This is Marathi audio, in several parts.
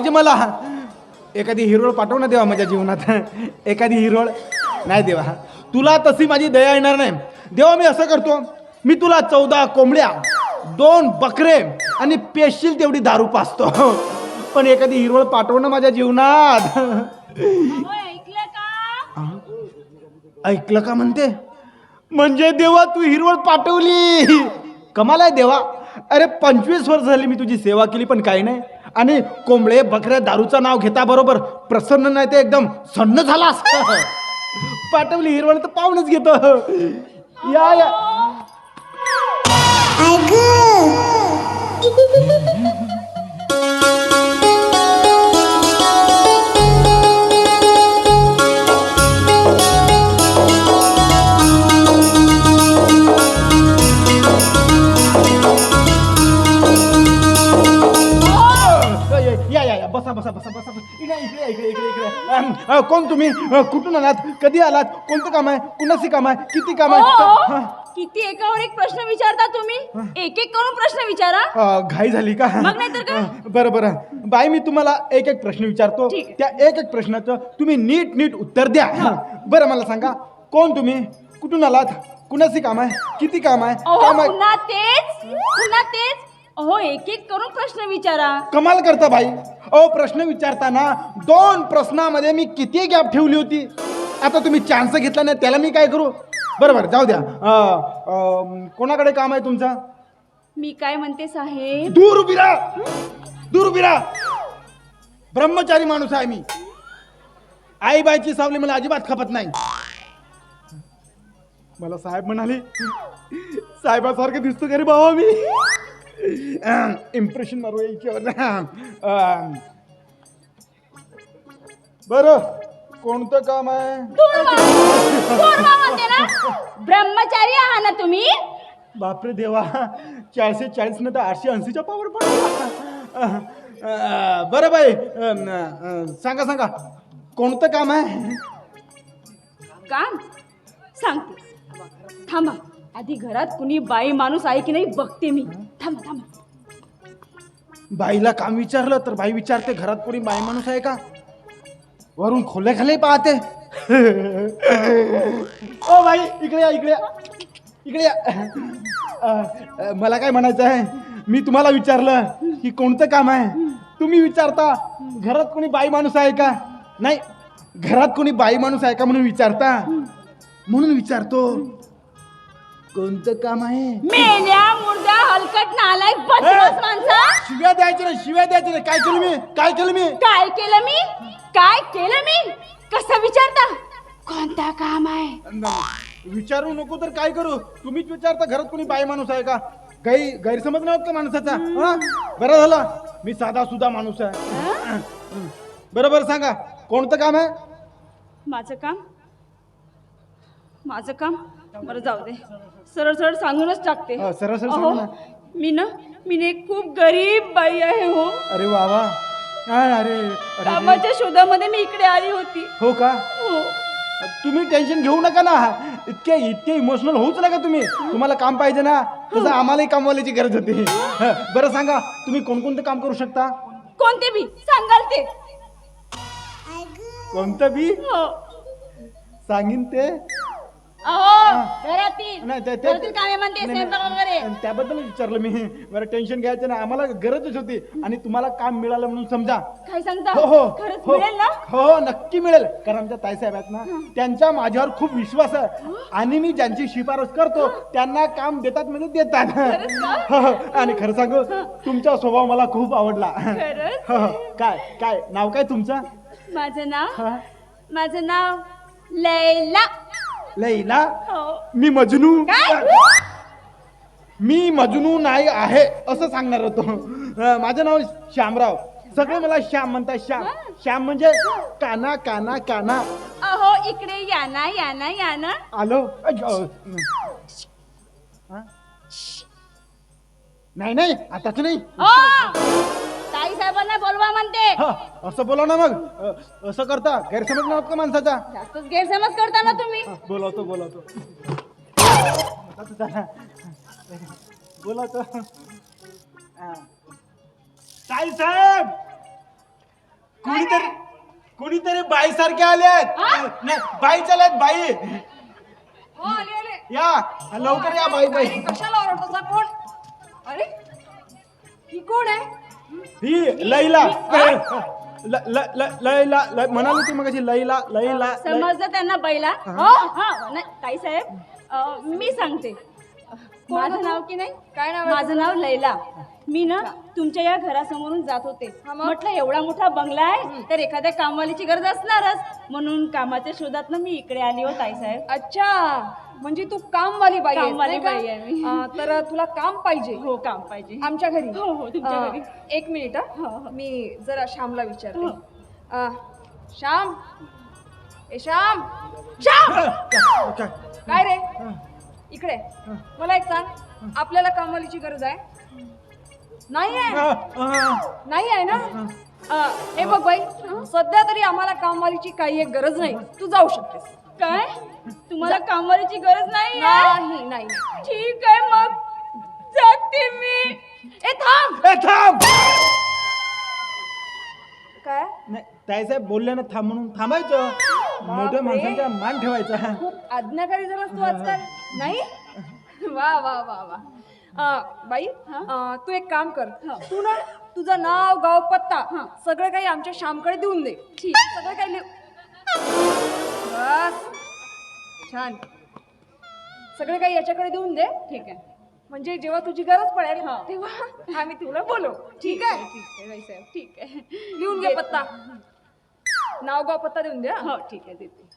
पाहिजे मला. एखादी हिरोळ पाठव ना देवा माझ्या जीवनात. एखादी हिरोळ नाही देवा. तुला तशी माझी दया येणार नाही. देवा मी असं करतो. मी तुला चौदा कोंबड्या दोन बकरे आणि पेशील तेवढी दारू पाचतो. पण एखादी हिरोळ पाठव ना माझ्या जीवनात. अहो, ऐकलं का? ऐकलं का म्हणते? म्हणजे देवा तू हिरवळ पाठवली. कमाल आहे देवा. अरे पंचवीस वर्ष झाली मी तुझी सेवा केली पण काही नाही. आणि कोंबडे बकऱ्या दारूचं नाव घेता बरोबर. प्रसन्न नाही ते एकदम. सन्न झाला झालास पाठवली हिरवळ तर पाहूनच घेत. या या. अ, कोण तुम्ही? अ, कुठून आलात? कधी आलात? कोणतं काम आहे? कुणाचे काम आहे? किती काम आहे? अहो, हा. किती एकावर एक प्रश्न विचारता तुम्ही? एक एक करून प्रश्न विचारा. अ, घाई झाली का? मग नाहीतर काय? अ, बरं बरं. बाई मी तुम्हाला एक एक प्रश्न विचारतो. ठीक आहे. त्या एक एक प्रश्नाचं तुम्ही नीट नीट उत्तर द्या. बरं मला सांगा कोण तुम्ही? कुठून आलात? कुणाचे काम आहे? किती काम आहे? अहो काम आहे पुन्हा तेच पुन्हा तेच. अहो एक एक करून प्रश्न विचारा. कमाल करता भाई अहो प्रश्न विचारताना दोन प्रश्नामध्ये मी किती गॅप ठेवली होती? आता तुम्ही चान्स घेतला नाही त्याला मी काय करू? बरं बरं जाऊ द्या. अ, अ, कोणाकडे काम आहे तुमचं? मी काय म्हणते साहेब? दूर उभी राहा. दूर उभी राहा. ब्रह्मचारी माणूस आहे मी. आई बायची सावली मला अजिबात खपत नाही. मला साहेब म्हणाले साहेबासारखं दिसतो का रे बाबा मी? इम्प्रेशन मारू याच्यावर बर कोणतं काम आहे? ब्रह्मचारी आहात ना तुम्ही? बापरे देवा चारशे चाळीस न तर आठशे ऐंशीच्या पावर पडला. बरं बाई अं, अं, सांगा सांगा कोणतं काम आहे? काम? सांगते. थांबा. आधी घरात कुणी बाई माणूस आहे की नाही बघते मी. थांब थांब. बाईला काम विचारलं तर बाई विचारते घरात कोणी बाई माणूस आहे का? वरून खोले खाली पाहते. ओ बाई इकडे या इकडे या. इकडे या. मला काय म्हणायचं आहे? मी तुम्हाला विचारलं की कोणतं काम आहे? तुम्ही विचारता घरात कोणी बाई माणूस आहे का? नाही घरात कोणी बाई माणूस आहे का म्हणून विचारता? म्हणून विचारतो. कोणतं काम आहे? मेल्या मुर्द्या हलकट नालायक बदमाश माणसा. शिव्या द्यायच्या नाही शिव्या द्यायच्या नाही काय केलं मी? काय केलं मी? काय केलं मी? काय केलं मी? कसं विचारता? कोणता काम आहे? नाही, विचारू नको तर काय करू? तुम्हीच विचारता घरात कोणी बाई माणूस आहे का? काही गैरसमज नव्हत का माणसाचा? हा? बरं झालं. मी साधा सुधा माणूस आहे. बरोबर सांगा. कोणतं काम आहे? माझं काम? माझं काम? बरं जाऊ दे. सरळ सरळ सांगूनच टाकते. हा, सरळ सरळ अहो, सांगा ना. मी ना मी ना एक खूप गरीब बाई आहे हो. अरे वा वा. काय अरे अरे रे. कामाच्या शोधामध्ये मी इकडे आली होती. हो का? हो. तुम्ही टेन्शन घेऊ नका ना. इतके इतके इमोशनल होऊच नका तुम्ही. तुम्हाला काम पाहिजे ना. तसं आम्हालाही कामवाल्याची गरज होती. हं, बरं सांगा तुम्ही कोणकोणतं काम करू शकता? कोणते बी? सांगाल ते. कोणतं बी? हो. सांगीन ते. अहो घरातील. नाही ते- ते- घरातील कामे म्हणते नाही, स्वयंपाक नाही. वगैरे. आणि त्याबद्दलच विचारलं मी. बरं टेन्शन घ्यायचं ना आम्हाला गरजच होती. आणि तुम्हाला काम मिळालं म्हणून समजा. काय सांगता हो हो. खरंच हो. मिळेल ना? हो नक्की मिळेल. कारण आमच्या ताईसाहेब आहेत ना त्यांच्या माझ्यावर खूप विश्वास आहे. आणि मी ज्यांची शिफारस करतो त्यांना काम देतात म्हणजे देतात. हो, हो. आणि खरं सांगू तुमचा स्वभाव मला खूप आवडला. खरंच? हो, हो. काय काय? नाव काय तुमचं? माझं नाव? हा? माझं नाव लैला. लैला हो. मी मजनू. मी मजनू नाही आहे असं सांगणार होतो. अं, माझं नाव श्यामराव. सगळे मला श्याम म्हणतात श्याम. श्याम म्हणजे काना काना काना. अहो इकडे या ना या ना या ना. आलो. अज- अ, हा? नाही नाही आताच नाही. ताई साहेबांना बोलवा म्हणते. हा, असं बोला ना मग. अ, असं करता. गैरसमज नव्हत का माणसाचा? जास्तच गैरसमज करता ना तुम्ही. हा, बोलावतो बोलावतो. बोलावतो. हा. ताई साहेब! कुणीतरी कुणीतरी बाई सारखे आलेत नाही बाई चालत बाई. हो आले आले. या लवकर या बाई बाई. कशाला ओरडतोस कोण? अरे ही कोण आहे? ही लैला. ल- ल- ल- लैला लै- म्हणाली ती मग लैला लैला लै- समजलं त्यांना बैला? हा? हा नाही ताई साहेब अं, मी सांगते. माझं नाव की नाही? काय नाव माझं नाव लैला. मी ना तुमच्या या घरासमोरून जात होते. हा? म्हटलं एवढा मोठा बंगला आहे तर एखाद्या कामवालीची गरज असणारच. म्हणून कामाच्या शोधात मी इकडे आली हो ताई साहेब अच्छा. म्हणजे तू कामवाली बाई आहेस, कामवाली नाही का? बाई आहे मी. अं, तर तुला काम पाहिजे. हो काम पाहिजे. आमच्या घरी. हो, हो, तुमच्या अं, घरी. एक मिनिट हं. हो, हो. मी जरा श्यामला विचारते. हो. अं, श्याम? ए श्याम? काय? काय रे? इकडे. मला एक सांग. आपल्याला कामवालीची गरज आहे? नाही आहे? हा, हा. नाही आहे ना? हे. बघ बाई सध्या तरी आम्हाला कामवालीची काही एक गरज नाही. तू जाऊ शकतेस. काय? तुम्हाला कामवालीची गरज नाही? नाही. ठीक आहे मग. जाते मी. ए थांब. ए, थांब. काय? नाही ताईसाहेब बोलले ना थांब म्हणून थांबायचं. मोठ्या माणसांचा मान ठेवायचा. खूप आज्ञाकारी झालास तू आजकाल. नाही? वा वा वा वा. अं, बाई अं, तू एक काम कर. तू ना तुझं नाव गाव पत्ता सगळं काही आमच्या श्यामकडे देऊन दे. ठीक. सगळं काही लिह बस. छान. सगळे काही याच्याकडे देऊन दे. ठीक आहे. म्हणजे जेव्हा तुझी गरज पडेल हा. तेव्हा आम्ही तुला बोलू ठीक आहे. ठीक आहे बाईसाहेब ठीक आहे. लिहून घे पत्ता. नाव गाव पत्ता देऊन दे हं. हो ठीक आहे देते.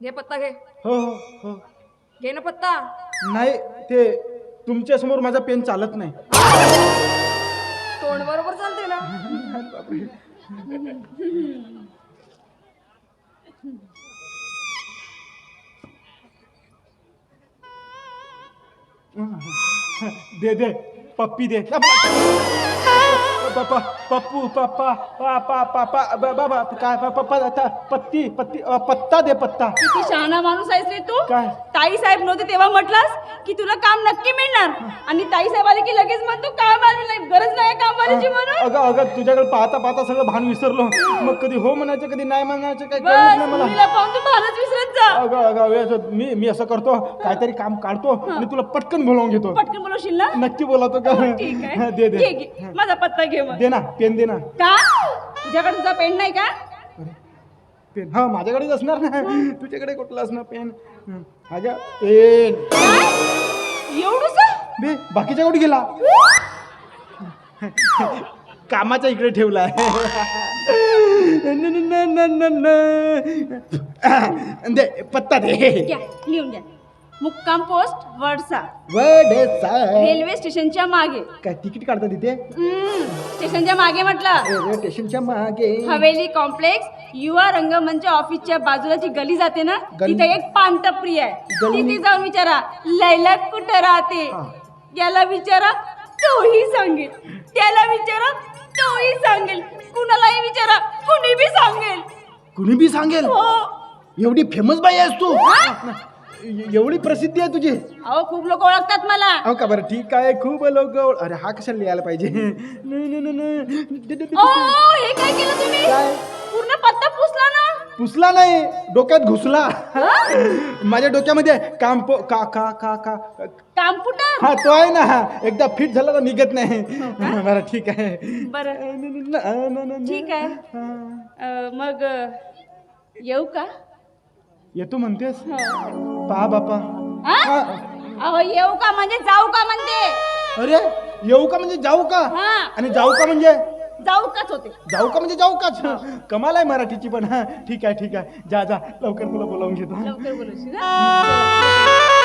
घे पत्ता घे. हो हो हो. घे ना पत्ता. नाही ते तुमच्यासमोर माझा पेन चालत नाही. तोंड बरोबर चालते ना? दे दे. पप्पी दे. पप्पा पप्पू पापा पापा बाबा काय पप्पा पत्ती पत्ती पत्ता दे पत्ता. किती शहाणा माणूस आहेस रे तू? काय? ताई साहेब नव्हते तेव्हा म्हटलास की तुला काम नक्की मिळणार. आणि ताई साहेब आले की लगेच म्हणतो काम आली नाही गरज नाही कामवालीची म्हणून. अगं अगं तुझ्याकडे पाहता पाहता सगळं भान विसरलो. मग कधी हो म्हणायचं कधी नाही म्हणायचं काही कळत बस नाही मला. मुलीला पाहून तू भानच विसरत जा. अगं मी मी असं करतो काहीतरी काम काढतो आणि तुला पटकन बोलावून घेतो. पटकन बोलवशील ना? नक्की बोलावतो का? ठीक आहे. दे दे. घे, घे. माझा पत्ता घे मग. दे ना पेन दे ना. का? तुझ्याकडे तुझा पेन नाही का? पेन. हा माझ्याकडेच असणार ना. तुझ्याकडे कुठला असणार पेन? अगं पेन. एवढूस? बे बाकीच्या कुठे गेला? कामाच्या इकडे ठेवला. दे पत्ता दे. लिहून घ्या. मुक्काम पोस्ट वडसा. वडेचा. रेल्वे स्टेशनच्या मागे. काय तिकीट काढता तिथे? स्टेशनच्या मागे म्हटलं. रेल्वे स्टेशनच्या मागे. हवेली कॉम्प्लेक्स युवा रंगमंच ऑफिसच्या बाजूला जी गली जाते ना गली? तिथे एक पानटपरी आहे. गली? तिथे जाऊन विचारा लैला कुठं राहते? हा. याला विचारा तोही सांगेल. त्याला विचारा तोही सांगेल. कुणालाही विचारा कुणी बी सांगेल. कुणी बी सांगेल? हो. एवढी फेमस बाई आहेस तू. एवढी प्रसिद्धी आहे तुझी? अहो खूप लोक ओळखतात मला. हो का बरं? ठीक आहे खूप लोक अरे हा कशाला लिहायला पाहिजे? नाही, नाही, नाही, नाही. ओ ओ, हे काय केलं तुम्ही? काय? पूर्ण पत्ता पुसला ना? पुसला नाही डोक्यात घुसला. माझ्या डोक्यामध्ये काम पो- का का का का? कॉम्प्युटर हा तो आहे ना. एकदा फिट झाला तर निघत नाही. बरं ठीक आहे. बरं. ठीक आहे. हा. मग अं, येऊ का? येतो म्हणतेस? हो. पहा बापा. हा? हा. अहो येऊ का म्हणजे जाऊ का म्हणते? अरे येऊ का म्हणजे जाऊ का? हा. आणि जाऊ का म्हणजे? जाऊ काच होते. जाऊ का म्हणजे जाऊ काच? कमाल आहे मराठीची पण. हा ठीक आहे ठीक आहे. जा जा. लवकर तुला बोलावून घेतो. लवकर बोलवशील हा?